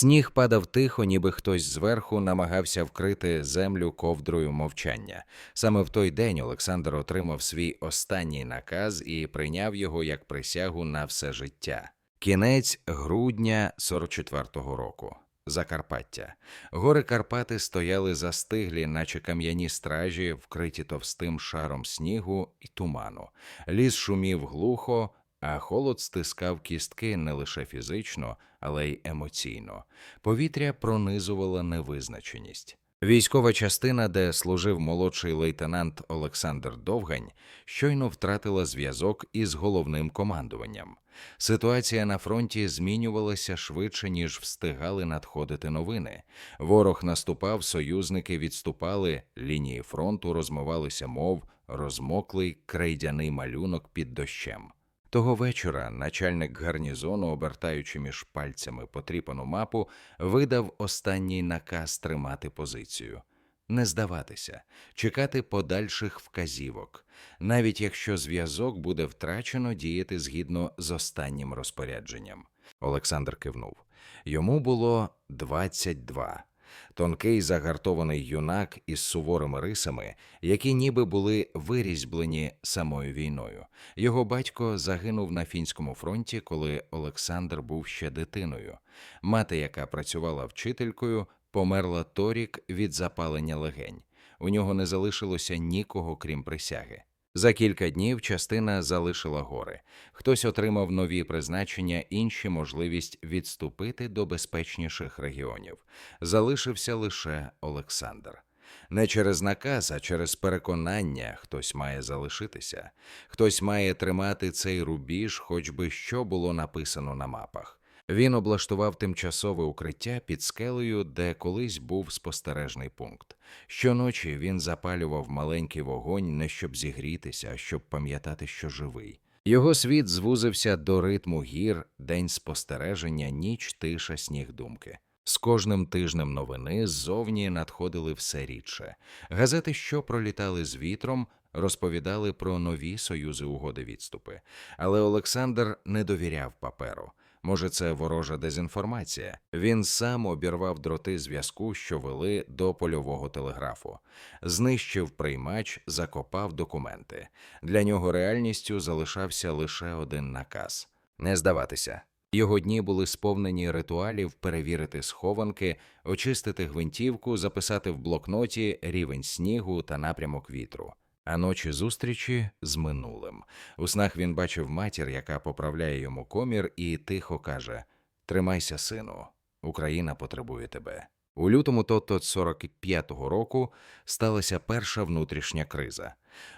Сніг падав тихо, ніби хтось зверху намагався вкрити землю ковдрою мовчання. Саме в той день Олександр отримав свій останній наказ і прийняв його як присягу на все життя. Кінець грудня 44-го року. Закарпаття. Гори Карпати стояли застиглі, наче кам'яні стражі, вкриті товстим шаром снігу і туману. Ліс шумів глухо, а холод стискав кістки не лише фізично, але й емоційно. Повітря пронизувала невизначеність. Військова частина, де служив молодший лейтенант Олександр Довгань, щойно втратила зв'язок із головним командуванням. Ситуація на фронті змінювалася швидше, ніж встигали надходити новини. Ворог наступав, союзники відступали, лінії фронту розмивалися, мов розмоклий крейдяний малюнок під дощем. Того вечора начальник гарнізону, обертаючи між пальцями потріпану мапу, видав останній наказ тримати позицію. Не здаватися, чекати подальших вказівок, навіть якщо зв'язок буде втрачено діяти згідно з останнім розпорядженням. Олександр кивнув. Йому було 22. Тонкий загартований юнак із суворими рисами, які ніби були вирізьблені самою війною. Його батько загинув на фінському фронті, коли Олександр був ще дитиною. Мати, яка працювала вчителькою, померла торік від запалення легень. У нього не залишилося нікого, крім присяги. За кілька днів частина залишила гори. Хтось отримав нові призначення, інші можливість відступити до безпечніших регіонів. Залишився лише Олександр. Не через наказ, а через переконання хтось має залишитися, хтось має тримати цей рубіж, хоч би що було написано на мапах. Він облаштував тимчасове укриття під скелею, де колись був спостережний пункт. Щоночі він запалював маленький вогонь не щоб зігрітися, а щоб пам'ятати, що живий. Його світ звузився до ритму гір, день спостереження, ніч, тиша, сніг думки. З кожним тижнем новини ззовні надходили все рідше. Газети, що пролітали з вітром, розповідали про нові союзи угоди відступи. Але Олександр не довіряв паперу. Може, це ворожа дезінформація. Він сам обірвав дроти зв'язку, що вели до польового телеграфу, знищив приймач, закопав документи. Для нього реальністю залишався лише один наказ не здаватися. Його дні були сповнені ритуалів перевірити схованки, очистити гвинтівку, записати в блокноті рівень снігу та напрямок вітру. А ночі зустрічі з минулим. У снах він бачив матір, яка поправляє йому комір, і тихо каже: Тримайся, сину, Україна потребує тебе. У лютому тото 45-го року сталася перша внутрішня криза.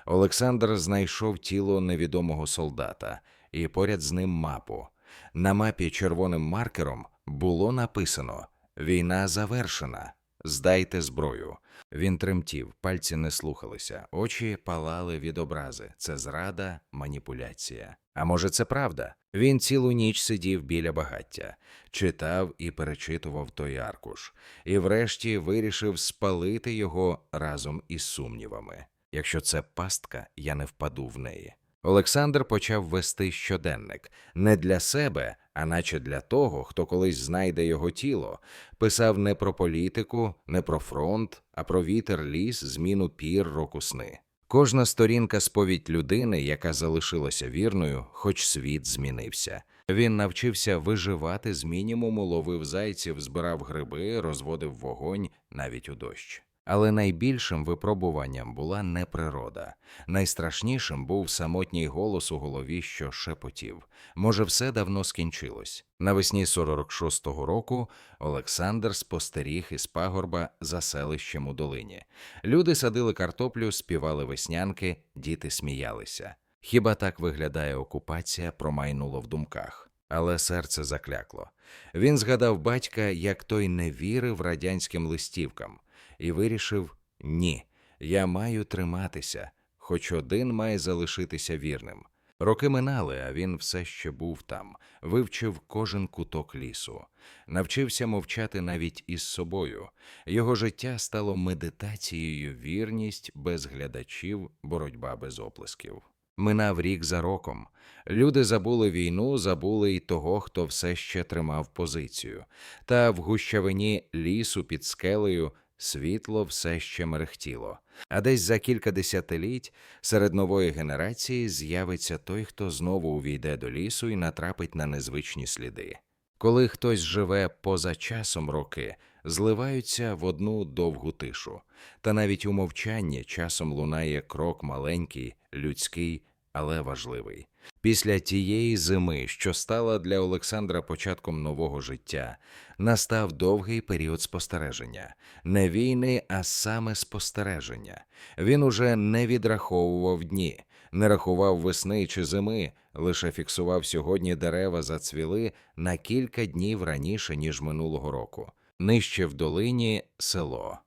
Олександр знайшов тіло невідомого солдата і поряд з ним мапу. На мапі червоним маркером було написано: Війна завершена. Здайте зброю. Він тремтів, пальці не слухалися, очі палали від образи. Це зрада, маніпуляція. А може, це правда? Він цілу ніч сидів біля багаття, читав і перечитував той аркуш, і врешті вирішив спалити його разом із сумнівами. Якщо це пастка, я не впаду в неї. Олександр почав вести щоденник не для себе, а наче для того, хто колись знайде його тіло. Писав не про політику, не про фронт, а про вітер, ліс, зміну пір, року сни. Кожна сторінка сповідь людини, яка залишилася вірною, хоч світ змінився. Він навчився виживати з мінімуму, ловив зайців, збирав гриби, розводив вогонь навіть у дощ. Але найбільшим випробуванням була не природа. Найстрашнішим був самотній голос у голові, що шепотів. Може, все давно скінчилось. Навесні 46-го року Олександр спостеріг із пагорба за селищем у долині. Люди садили картоплю, співали веснянки, діти сміялися. Хіба так виглядає окупація, промайнуло в думках. Але серце заклякло. Він згадав батька, як той не вірив радянським листівкам і вирішив ні, я маю триматися, хоч один має залишитися вірним. Роки минали, а він все ще був там, вивчив кожен куток лісу, навчився мовчати навіть із собою. Його життя стало медитацією, вірність без глядачів, боротьба без оплесків. Минав рік за роком. Люди забули війну, забули й того, хто все ще тримав позицію. Та в гущавині лісу під скелею світло все ще мерехтіло. А десь за кілька десятиліть серед нової генерації з'явиться той, хто знову увійде до лісу і натрапить на незвичні сліди. Коли хтось живе поза часом роки, зливаються в одну довгу тишу, та навіть у мовчанні часом лунає крок маленький, людський, але важливий. Після тієї зими, що стала для Олександра початком нового життя, настав довгий період спостереження, не війни, а саме спостереження. Він уже не відраховував дні, не рахував весни чи зими, лише фіксував сьогодні дерева зацвіли на кілька днів раніше, ніж минулого року. Нижче в долині село.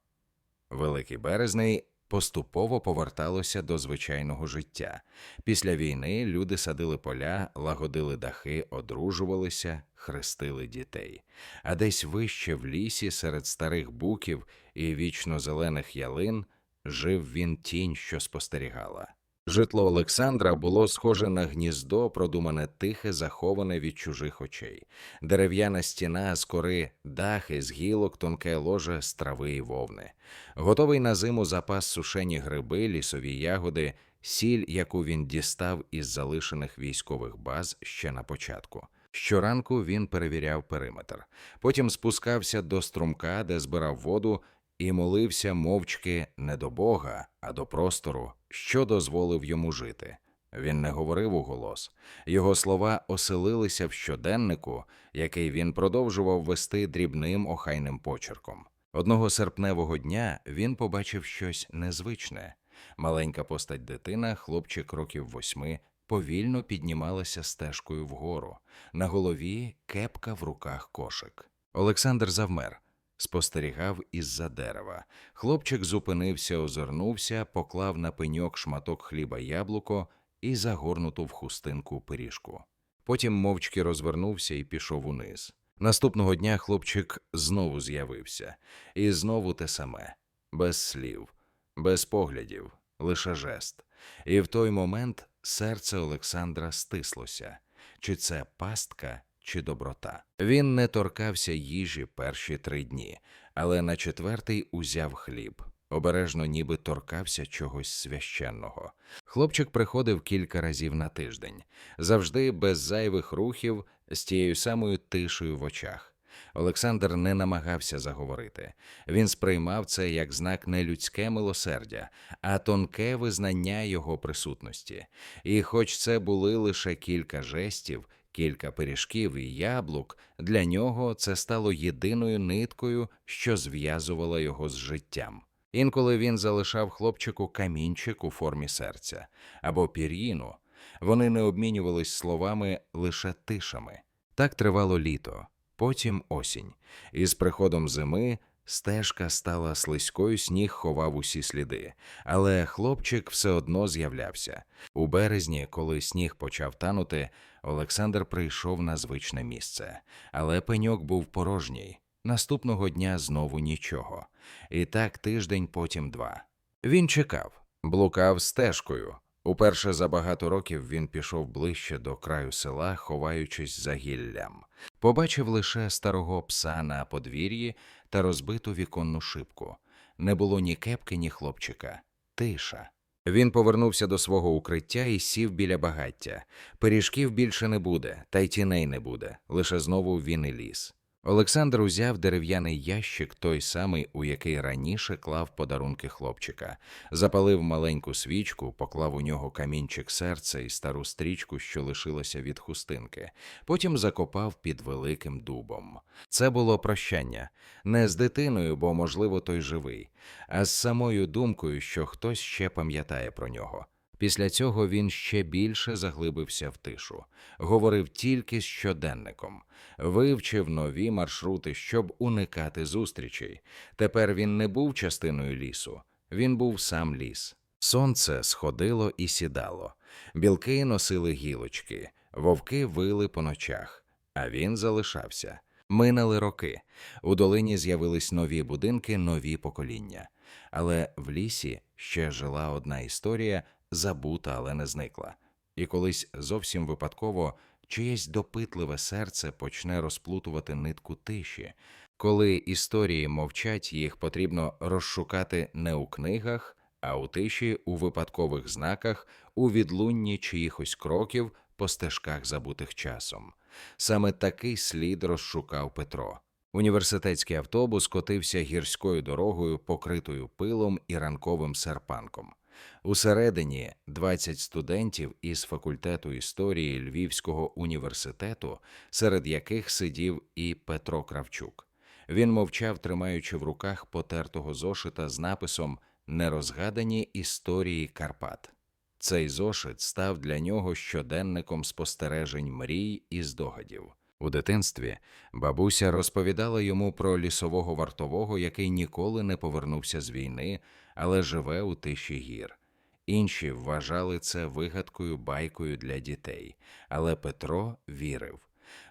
Великий Березний поступово поверталося до звичайного життя. Після війни люди садили поля, лагодили дахи, одружувалися, хрестили дітей. А десь вище в лісі, серед старих буків і вічно зелених ялин, жив він тінь, що спостерігала. Житло Олександра було схоже на гніздо, продумане тихе, заховане від чужих очей. Дерев'яна стіна з кори, дахи з гілок, тонке ложе з трави і вовни. Готовий на зиму запас сушені гриби, лісові ягоди, сіль, яку він дістав із залишених військових баз ще на початку. Щоранку він перевіряв периметр, потім спускався до струмка, де збирав воду, і молився мовчки не до Бога, а до простору, що дозволив йому жити. Він не говорив у голос. Його слова оселилися в щоденнику, який він продовжував вести дрібним охайним почерком. Одного серпневого дня він побачив щось незвичне. Маленька постать дитина, хлопчик років восьми, повільно піднімалася стежкою вгору. На голові кепка в руках кошик. Олександр завмер спостерігав із-за дерева. Хлопчик зупинився, озирнувся, поклав на пеньок шматок хліба яблуко і загорнуту в хустинку пиріжку. Потім мовчки розвернувся і пішов униз. Наступного дня хлопчик знову з'явився, і знову те саме без слів, без поглядів, лише жест. І в той момент серце Олександра стислося чи це пастка, чи доброта. Він не торкався їжі перші три дні, але на четвертий узяв хліб. Обережно ніби торкався чогось священного. Хлопчик приходив кілька разів на тиждень, завжди без зайвих рухів, з тією самою тишею в очах. Олександр не намагався заговорити. Він сприймав це як знак не людське милосердя, а тонке визнання його присутності. І, хоч це були лише кілька жестів, кілька пиріжків і яблук, для нього це стало єдиною ниткою, що зв'язувала його з життям. Інколи він залишав хлопчику камінчик у формі серця або пір'їну. Вони не обмінювались словами лише тишами. Так тривало літо, потім осінь, і з приходом зими стежка стала слизькою, сніг ховав усі сліди, але хлопчик все одно з'являвся. У березні, коли сніг почав танути, Олександр прийшов на звичне місце, але пеньок був порожній. Наступного дня знову нічого. І так тиждень, потім два. Він чекав, блукав стежкою. Уперше за багато років він пішов ближче до краю села, ховаючись за гіллям. Побачив лише старого пса на подвір'ї та розбиту віконну шибку. Не було ні кепки, ні хлопчика. Тиша. Він повернувся до свого укриття і сів біля багаття. Пиріжків більше не буде, та й тіней не буде, лише знову він і ліс. Олександр узяв дерев'яний ящик, той самий, у який раніше клав подарунки хлопчика, запалив маленьку свічку, поклав у нього камінчик серця і стару стрічку, що лишилася від хустинки, потім закопав під великим дубом. Це було прощання не з дитиною, бо, можливо, той живий, а з самою думкою, що хтось ще пам'ятає про нього. Після цього він ще більше заглибився в тишу, говорив тільки з щоденником, вивчив нові маршрути, щоб уникати зустрічей. Тепер він не був частиною лісу, він був сам ліс. Сонце сходило і сідало, білки носили гілочки, вовки вили по ночах, а він залишався. Минали роки. У долині з'явились нові будинки, нові покоління. Але в лісі ще жила одна історія забута, але не зникла. І колись зовсім випадково чиєсь допитливе серце почне розплутувати нитку тиші. Коли історії мовчать, їх потрібно розшукати не у книгах, а у тиші, у випадкових знаках, у відлунні чиїхось кроків по стежках, забутих часом. Саме такий слід розшукав Петро. Університетський автобус котився гірською дорогою, покритою пилом і ранковим серпанком. Усередині 20 студентів із факультету історії Львівського університету, серед яких сидів і Петро Кравчук. Він мовчав, тримаючи в руках потертого зошита з написом Нерозгадані історії Карпат. Цей зошит став для нього щоденником спостережень мрій і здогадів. У дитинстві бабуся розповідала йому про лісового вартового, який ніколи не повернувся з війни, але живе у тиші гір. Інші вважали це вигадкою байкою для дітей, але Петро вірив,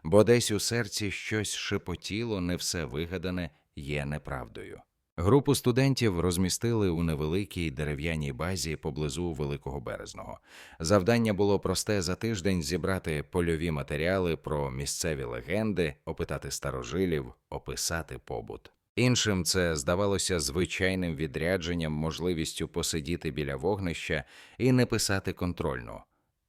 бо десь у серці щось шепотіло, не все вигадане є неправдою. Групу студентів розмістили у невеликій дерев'яній базі поблизу Великого Березного. Завдання було просте за тиждень зібрати польові матеріали про місцеві легенди, опитати старожилів, описати побут. Іншим це здавалося звичайним відрядженням, можливістю посидіти біля вогнища і не писати контрольну.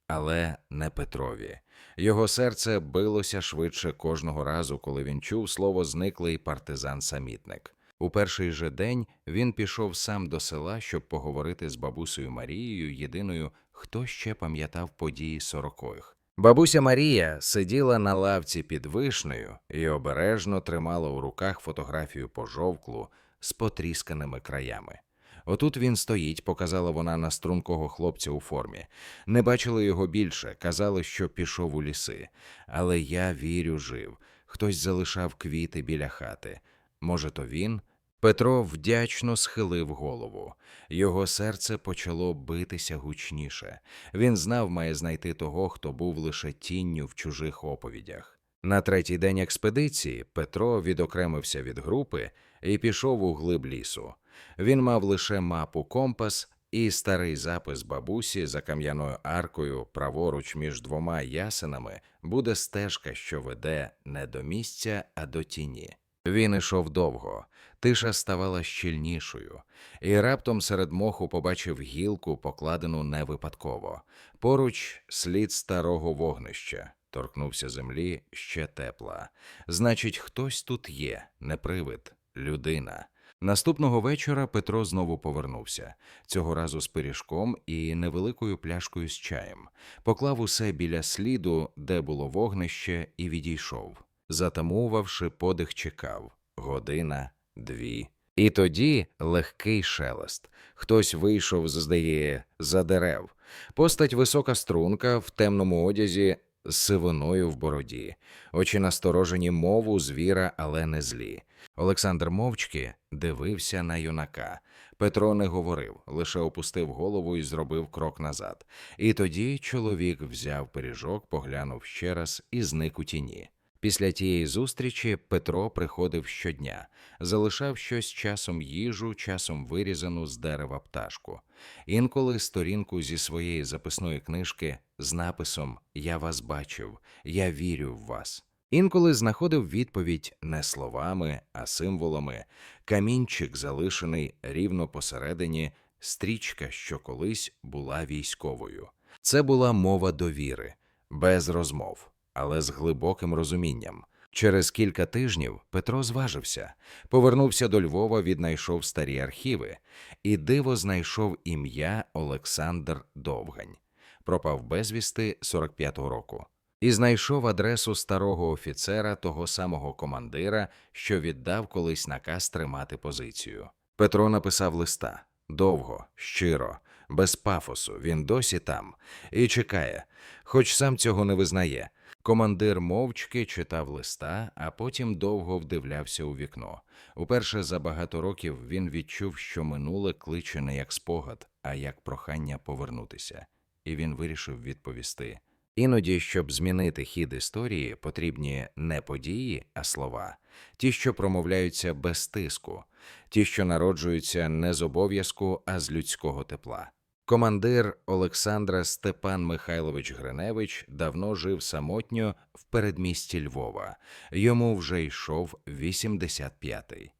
Але не Петрові. Його серце билося швидше кожного разу, коли він чув слово зниклий партизан-самітник. У перший же день він пішов сам до села, щоб поговорити з бабусею Марією, єдиною, хто ще пам'ятав події сорокоїх. Бабуся Марія сиділа на лавці під вишнею і обережно тримала у руках фотографію пожовклу з потрісканими краями. Отут він стоїть, показала вона на стрункого хлопця у формі. Не бачили його більше, казали, що пішов у ліси. Але я вірю, жив. Хтось залишав квіти біля хати. Може, то він? Петро вдячно схилив голову. Його серце почало битися гучніше. Він знав, має знайти того, хто був лише тінню в чужих оповідях. На третій день експедиції Петро відокремився від групи і пішов у глиб лісу. Він мав лише мапу компас і старий запис бабусі за кам'яною аркою праворуч між двома ясенами буде стежка, що веде не до місця, а до тіні. Він ішов довго, тиша ставала щільнішою, і раптом серед моху побачив гілку, покладену не випадково. Поруч слід старого вогнища. Торкнувся землі ще тепла. Значить, хтось тут є, не привид, людина. Наступного вечора Петро знову повернувся, цього разу з пиріжком і невеликою пляшкою з чаєм. Поклав усе біля сліду, де було вогнище, і відійшов. Затамувавши подих, чекав година, дві. І тоді легкий шелест. Хтось вийшов, здає, за дерев. Постать висока струнка в темному одязі з сивиною в бороді, очі насторожені мову звіра, але не злі. Олександр мовчки дивився на юнака. Петро не говорив, лише опустив голову і зробив крок назад. І тоді чоловік взяв пиріжок, поглянув ще раз і зник у тіні. Після тієї зустрічі Петро приходив щодня, залишав щось часом їжу, часом вирізану з дерева пташку. Інколи сторінку зі своєї записної книжки з написом Я вас бачив, я вірю в вас. Інколи знаходив відповідь не словами, а символами, камінчик, залишений рівно посередині, стрічка, що колись була військовою. Це була мова довіри, без розмов, але з глибоким розумінням. Через кілька тижнів Петро зважився, повернувся до Львова, віднайшов старі архіви, і диво знайшов ім'я Олександр Довгань. Пропав безвісти 45-го року. І знайшов адресу старого офіцера, того самого командира, що віддав колись наказ тримати позицію. Петро написав листа довго, щиро, без пафосу. Він досі там і чекає, хоч сам цього не визнає. Командир мовчки читав листа, а потім довго вдивлявся у вікно. Уперше за багато років він відчув, що минуле кличе не як спогад, а як прохання повернутися, і він вирішив відповісти. Іноді, щоб змінити хід історії, потрібні не події, а слова, ті, що промовляються без тиску, ті, що народжуються не з обов'язку, а з людського тепла. Командир Олександра Степан Михайлович Гриневич давно жив самотньо в передмісті Львова. Йому вже йшов 85-й.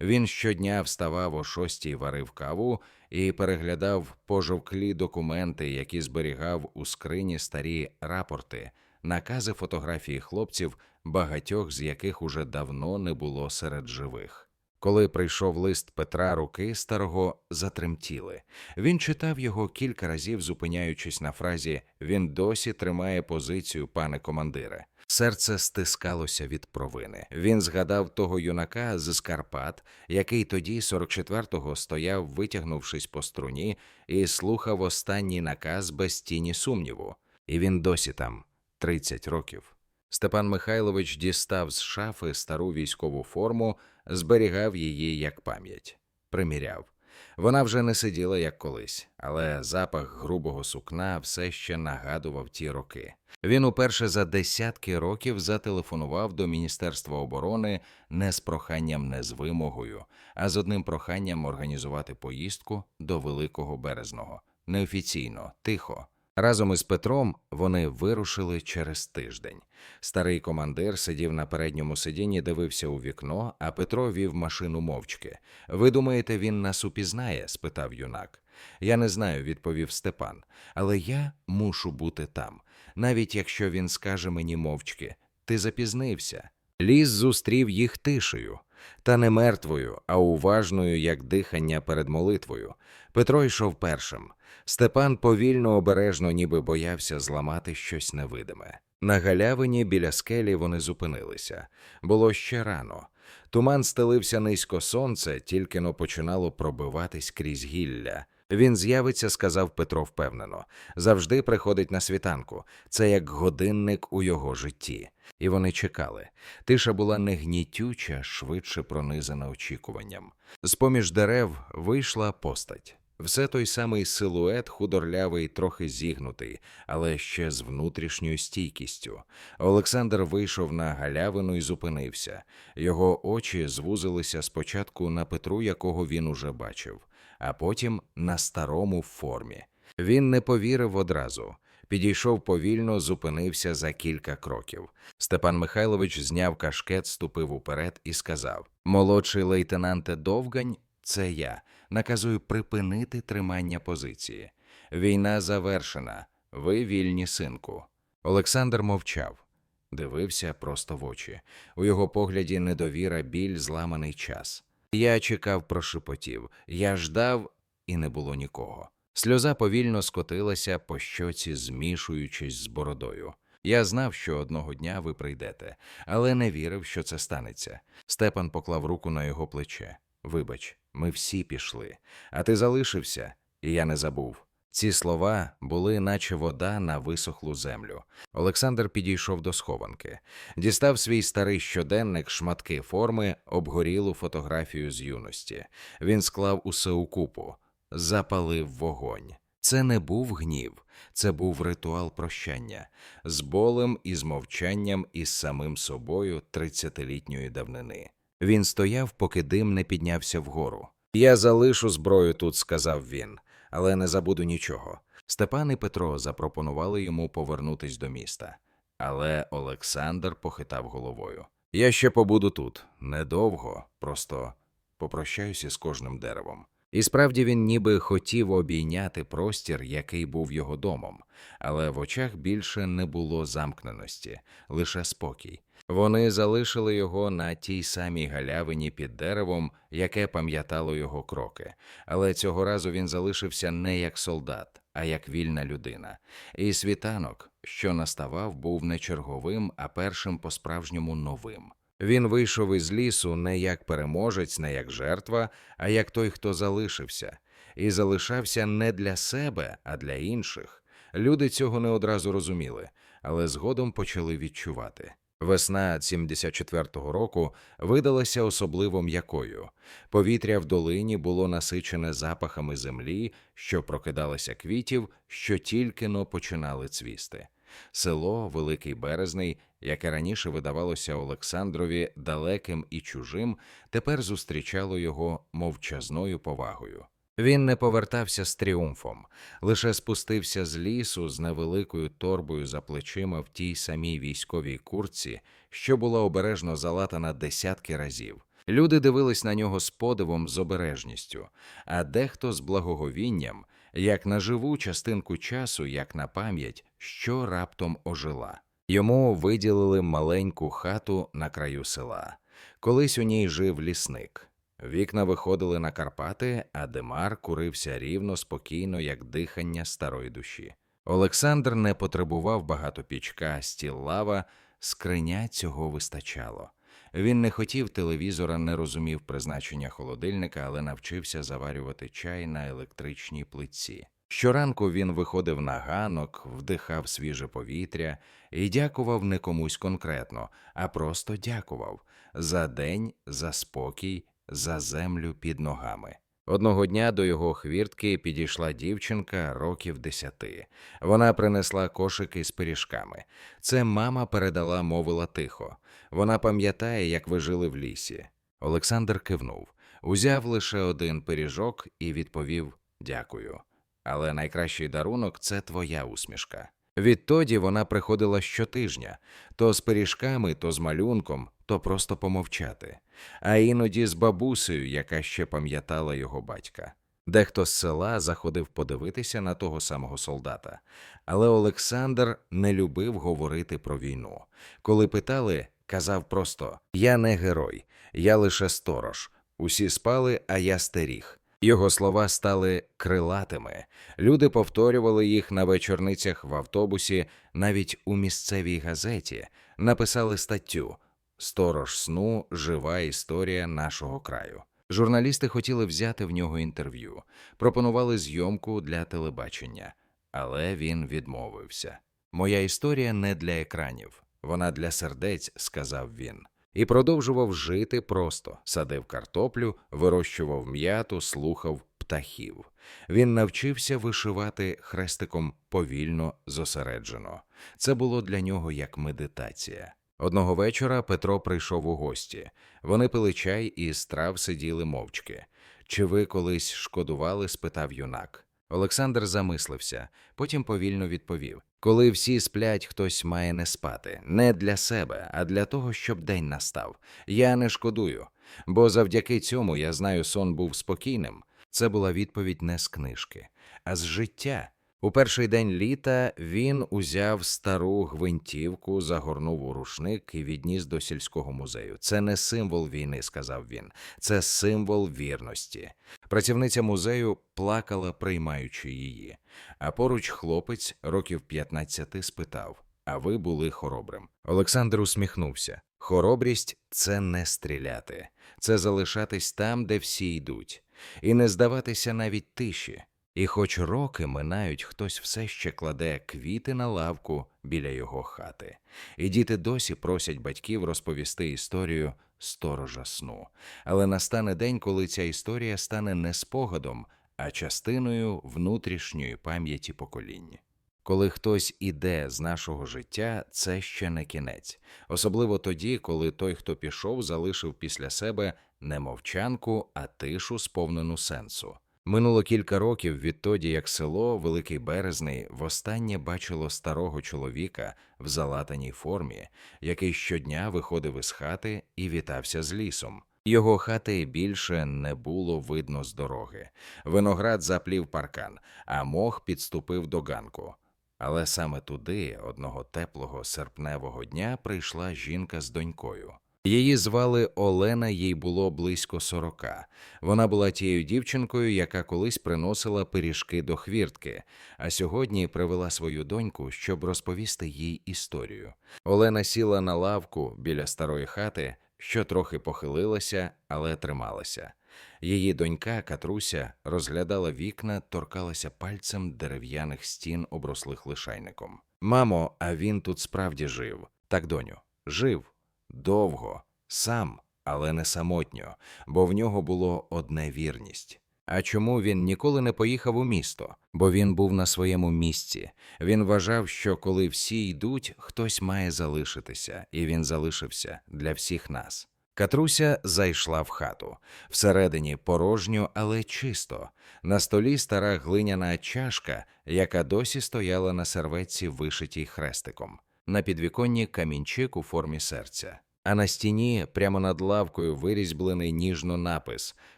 Він щодня вставав о шостій, варив каву і переглядав пожовклі документи, які зберігав у скрині старі рапорти, накази фотографії хлопців, багатьох з яких уже давно не було серед живих. Коли прийшов лист Петра, руки старого затремтіли. Він читав його кілька разів, зупиняючись на фразі Він досі тримає позицію, пане командире. Серце стискалося від провини. Він згадав того юнака з Скарпат, який тоді, 44-го, стояв, витягнувшись по струні, і слухав останній наказ без тіні сумніву. І він досі там 30 років. Степан Михайлович дістав з шафи стару військову форму, зберігав її як пам'ять, приміряв. Вона вже не сиділа як колись, але запах грубого сукна все ще нагадував ті роки. Він уперше за десятки років зателефонував до Міністерства оборони не з проханням, не з вимогою, а з одним проханням організувати поїздку до Великого Березного. Неофіційно, тихо. Разом із Петром вони вирушили через тиждень. Старий командир сидів на передньому сидінні, дивився у вікно, а Петро вів машину мовчки. Ви думаєте, він нас упізнає? спитав юнак. Я не знаю, відповів Степан, але я мушу бути там, навіть якщо він скаже мені мовчки. Ти запізнився. Ліс зустрів їх тишею, та не мертвою, а уважною, як дихання перед молитвою. Петро йшов першим. Степан повільно, обережно, ніби боявся зламати щось невидиме. На галявині біля скелі вони зупинилися. Було ще рано. Туман стелився низько сонце, тільки но починало пробиватись крізь гілля. Він з'явиться, сказав Петро впевнено. Завжди приходить на світанку. Це як годинник у його житті. І вони чекали. Тиша була не гнітюча, швидше пронизана очікуванням. З поміж дерев вийшла постать. Все той самий силует, худорлявий, трохи зігнутий, але ще з внутрішньою стійкістю. Олександр вийшов на галявину і зупинився. Його очі звузилися спочатку на Петру, якого він уже бачив, а потім на старому формі. Він не повірив одразу. Підійшов повільно, зупинився за кілька кроків. Степан Михайлович зняв кашкет, ступив уперед і сказав: Молодший лейтенанте Довгань, це я. Наказую припинити тримання позиції. Війна завершена. Ви вільні, синку. Олександр мовчав, дивився просто в очі. У його погляді недовіра, біль, зламаний час. Я чекав прошепотів, я ждав, і не було нікого. Сльоза повільно скотилася по щоці, змішуючись з бородою. Я знав, що одного дня ви прийдете, але не вірив, що це станеться. Степан поклав руку на його плече. Вибач, ми всі пішли, а ти залишився, і я не забув. Ці слова були, наче вода на висохлу землю. Олександр підійшов до схованки, дістав свій старий щоденник, шматки форми, обгорілу фотографію з юності. Він склав усе у купу, запалив вогонь. Це не був гнів, це був ритуал прощання з болем і з мовчанням із самим собою тридцятилітньої давнини. Він стояв, поки дим не піднявся вгору. Я залишу зброю тут, сказав він, але не забуду нічого. Степан і Петро запропонували йому повернутись до міста. Але Олександр похитав головою. Я ще побуду тут недовго, просто попрощаюся з кожним деревом. І справді він ніби хотів обійняти простір, який був його домом, але в очах більше не було замкненості, лише спокій. Вони залишили його на тій самій галявині під деревом, яке пам'ятало його кроки. Але цього разу він залишився не як солдат, а як вільна людина. І світанок, що наставав, був не черговим, а першим по-справжньому новим. Він вийшов із лісу не як переможець, не як жертва, а як той, хто залишився, і залишався не для себе, а для інших. Люди цього не одразу розуміли, але згодом почали відчувати. Весна 74-го року видалася особливо м'якою. Повітря в долині було насичене запахами землі, що прокидалося квітів, що тільки но починали цвісти. Село Великий Березний, яке раніше видавалося Олександрові далеким і чужим, тепер зустрічало його мовчазною повагою. Він не повертався з тріумфом, лише спустився з лісу з невеликою торбою за плечима в тій самій військовій куртці, що була обережно залатана десятки разів. Люди дивились на нього з подивом з обережністю, а дехто з благоговінням, як на живу частинку часу, як на пам'ять, що раптом ожила. Йому виділили маленьку хату на краю села. Колись у ній жив лісник. Вікна виходили на Карпати, а димар курився рівно, спокійно, як дихання старої душі. Олександр не потребував багато пічка, стіл лава, скриня цього вистачало. Він не хотів телевізора, не розумів призначення холодильника, але навчився заварювати чай на електричній плитці. Щоранку він виходив на ганок, вдихав свіже повітря і дякував не комусь конкретно, а просто дякував за день, за спокій, за землю під ногами. Одного дня до його хвіртки підійшла дівчинка років десяти. Вона принесла кошики з пиріжками. Це мама передала, мовила тихо. Вона пам'ятає, як ви жили в лісі. Олександр кивнув, узяв лише один пиріжок і відповів дякую. Але найкращий дарунок це твоя усмішка. Відтоді вона приходила щотижня то з пиріжками, то з малюнком, то просто помовчати, а іноді з бабусею, яка ще пам'ятала його батька. Дехто з села заходив подивитися на того самого солдата, але Олександр не любив говорити про війну. Коли питали, казав просто: Я не герой, я лише сторож. Усі спали, а я стеріг. Його слова стали крилатими. Люди повторювали їх на вечорницях в автобусі, навіть у місцевій газеті, написали статтю Сторож сну жива історія нашого краю. Журналісти хотіли взяти в нього інтерв'ю, пропонували зйомку для телебачення, але він відмовився. Моя історія не для екранів, вона для сердець, сказав він і продовжував жити просто садив картоплю, вирощував м'яту, слухав птахів. Він навчився вишивати хрестиком повільно, зосереджено. Це було для нього як медитація. Одного вечора Петро прийшов у гості. Вони пили чай і з трав сиділи мовчки. Чи ви колись шкодували? спитав юнак. Олександр замислився, потім повільно відповів: Коли всі сплять, хтось має не спати, не для себе, а для того, щоб день настав. Я не шкодую, бо завдяки цьому я знаю, сон був спокійним. Це була відповідь не з книжки, а з життя. У перший день літа він узяв стару гвинтівку, загорнув у рушник і відніс до сільського музею. Це не символ війни, сказав він, це символ вірності. Працівниця музею плакала, приймаючи її. А поруч хлопець років 15 спитав: А ви були хоробрим? Олександр усміхнувся. Хоробрість це не стріляти, це залишатись там, де всі йдуть, і не здаватися навіть тиші. І хоч роки минають, хтось все ще кладе квіти на лавку біля його хати, і діти досі просять батьків розповісти історію сторожа сну. Але настане день, коли ця історія стане не спогадом, а частиною внутрішньої пам'яті поколінь. Коли хтось іде з нашого життя, це ще не кінець, особливо тоді, коли той, хто пішов, залишив після себе не мовчанку, а тишу, сповнену сенсу. Минуло кілька років відтоді, як село Великий Березний востаннє бачило старого чоловіка в залатаній формі, який щодня виходив із хати і вітався з лісом. Його хати більше не було видно з дороги. Виноград заплів паркан, а мох підступив до ганку. Але саме туди, одного теплого серпневого дня, прийшла жінка з донькою. Її звали Олена, їй було близько сорока. Вона була тією дівчинкою, яка колись приносила пиріжки до хвіртки, а сьогодні привела свою доньку, щоб розповісти їй історію. Олена сіла на лавку біля старої хати, що трохи похилилася, але трималася. Її донька Катруся розглядала вікна, торкалася пальцем дерев'яних стін, оброслих лишайником. Мамо, а він тут справді жив. Так, доню, жив довго, сам, але не самотньо, бо в нього було одне вірність. А чому він ніколи не поїхав у місто? Бо він був на своєму місці. Він вважав, що коли всі йдуть, хтось має залишитися, і він залишився для всіх нас. Катруся зайшла в хату. Всередині порожньо, але чисто. На столі стара глиняна чашка, яка досі стояла на серветці, вишитій хрестиком. На підвіконні камінчик у формі серця. А на стіні, прямо над лавкою, вирізьблений ніжно напис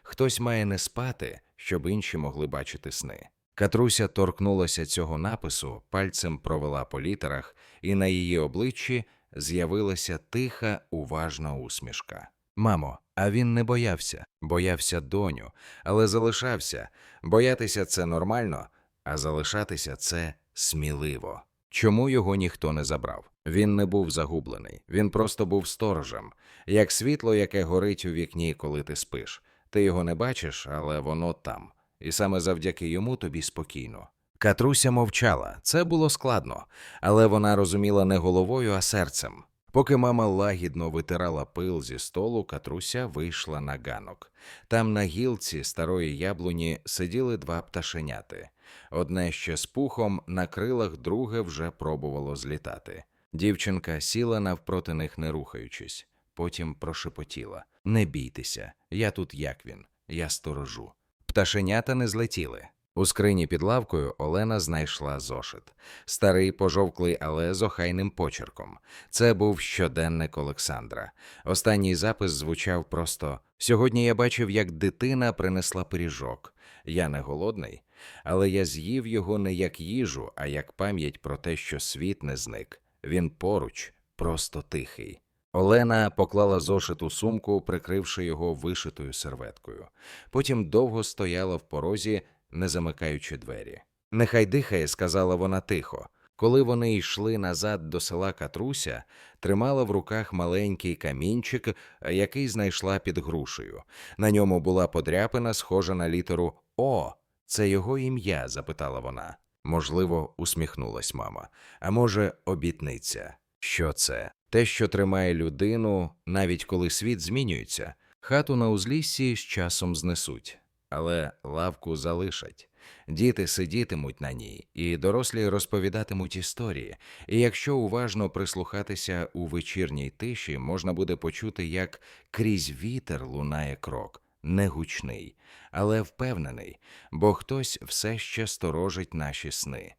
Хтось має не спати, щоб інші могли бачити сни. Катруся торкнулася цього напису, пальцем провела по літерах, і на її обличчі з'явилася тиха, уважна усмішка. Мамо, а він не боявся, боявся доню, але залишався. Боятися це нормально, а залишатися це сміливо. Чому його ніхто не забрав? Він не був загублений, він просто був сторожем, як світло, яке горить у вікні, коли ти спиш. Ти його не бачиш, але воно там, і саме завдяки йому тобі спокійно. Катруся мовчала, це було складно, але вона розуміла не головою, а серцем. Поки мама лагідно витирала пил зі столу, Катруся вийшла на ганок. Там на гілці старої яблуні сиділи два пташеняти. Одне ще з пухом, на крилах друге вже пробувало злітати. Дівчинка сіла навпроти них, не рухаючись, потім прошепотіла: Не бійтеся, я тут як він, я сторожу. Пташенята не злетіли. У скрині під лавкою Олена знайшла зошит. Старий пожовклий, але з охайним почерком. Це був щоденник Олександра. Останній запис звучав просто: Сьогодні я бачив, як дитина принесла пиріжок. Я не голодний, але я з'їв його не як їжу, а як пам'ять про те, що світ не зник. Він поруч, просто тихий. Олена поклала зошит у сумку, прикривши його вишитою серветкою. Потім довго стояла в порозі, не замикаючи двері. Нехай дихає, сказала вона тихо. Коли вони йшли назад до села Катруся, тримала в руках маленький камінчик, який знайшла під грушею. На ньому була подряпина, схожа на літеру О. Це його ім'я? запитала вона. Можливо, усміхнулась мама. А може, обітниця. Що це? Те, що тримає людину, навіть коли світ змінюється. Хату на узліссі з часом знесуть, але лавку залишать. Діти сидітимуть на ній, і дорослі розповідатимуть історії. І якщо уважно прислухатися у вечірній тиші, можна буде почути, як крізь вітер лунає крок, не гучний, але впевнений, бо хтось все ще сторожить наші сни.